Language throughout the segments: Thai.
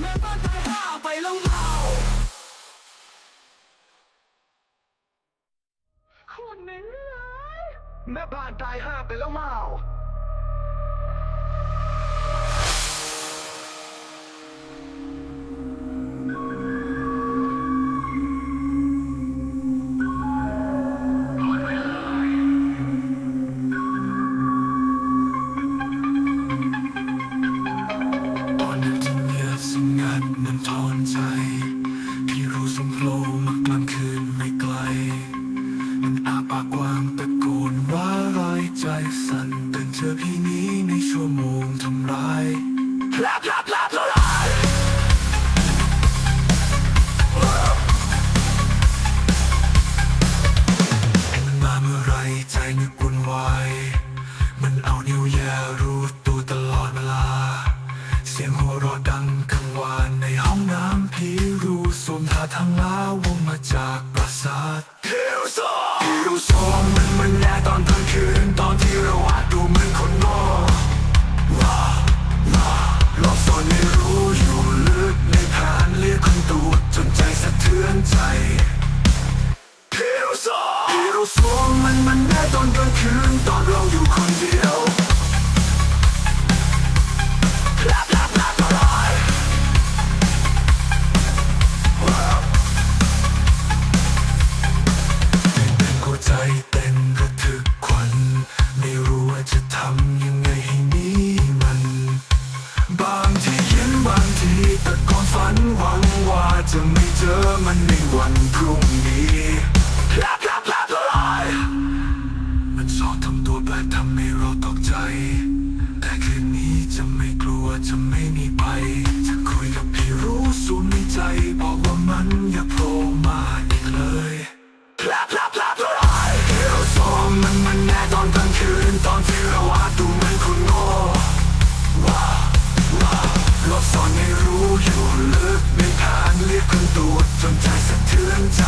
แม่บ้านตายห้าไปแล้วเมาคนเหม็นเลยแม่บ้านตายห้าไปแล้วเมา สั่นตื่นเจอพี่นี้ในชั่วโมงทำร้ายพลาพลาพลาพลามันมาเมื่อไรใจนึกวุ่นวายมันเอานิ้วแย่รู้ตัวตลอดเวลา เสียงหัวเราะดังกังวานในห้องน้ำพี่รู้สวมท่าทางลาวงมาจากปราสาทฮิวโซพี่รู้สวมมันมัน ใจฮิวโซที่เราสวงมันมันแน่ตอนกลางคืนตอนเราอยู่คนเดียว คืนนี้จะไม่กลัวจะไม่มีไปจะคุยกับพี่รู้สูนในใจ บอกว่ามันอย่าโผล่มาอีกเลยพลาพลาพลาพลาเราสองมันมันแน่ตอนกลางคืนตอนที่เราอาจดูเหมือนคนโง่ว้าว้าเราสอนให้รู้อยู่ลึกในทางเรียกคนตูดจนใจสะเทือนใจ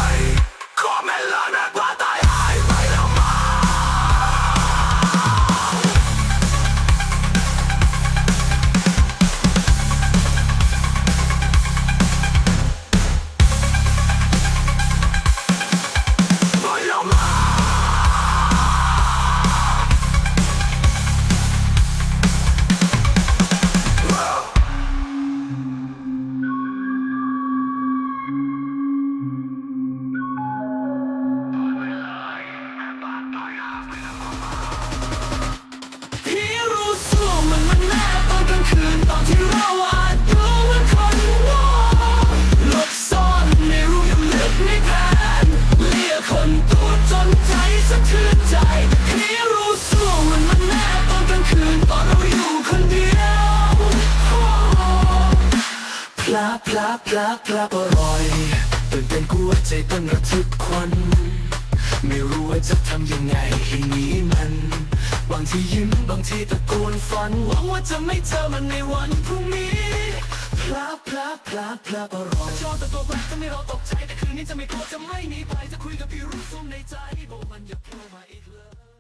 พลาพลาพลาพลาอร่อยตื่นเต้นกลัวใจเต้นระทึกควัน ไม่รู้ว่าจะทำยังไงให้หนีมัน บางทียิ้มบางทีตะโกนฝัน หวังว่าจะไม่เจอมันในวันพรุ่งนี้พลาพลาพลาพลาปรอยชอบแต่ตัวแปลกทำให้เราตกใจแต่คืนนี้จะไม่กลัวจะไม่หนีไปจะคุยกับพี่รู้สึกในใจบอกมันอย่าโผล่มาอีกเลย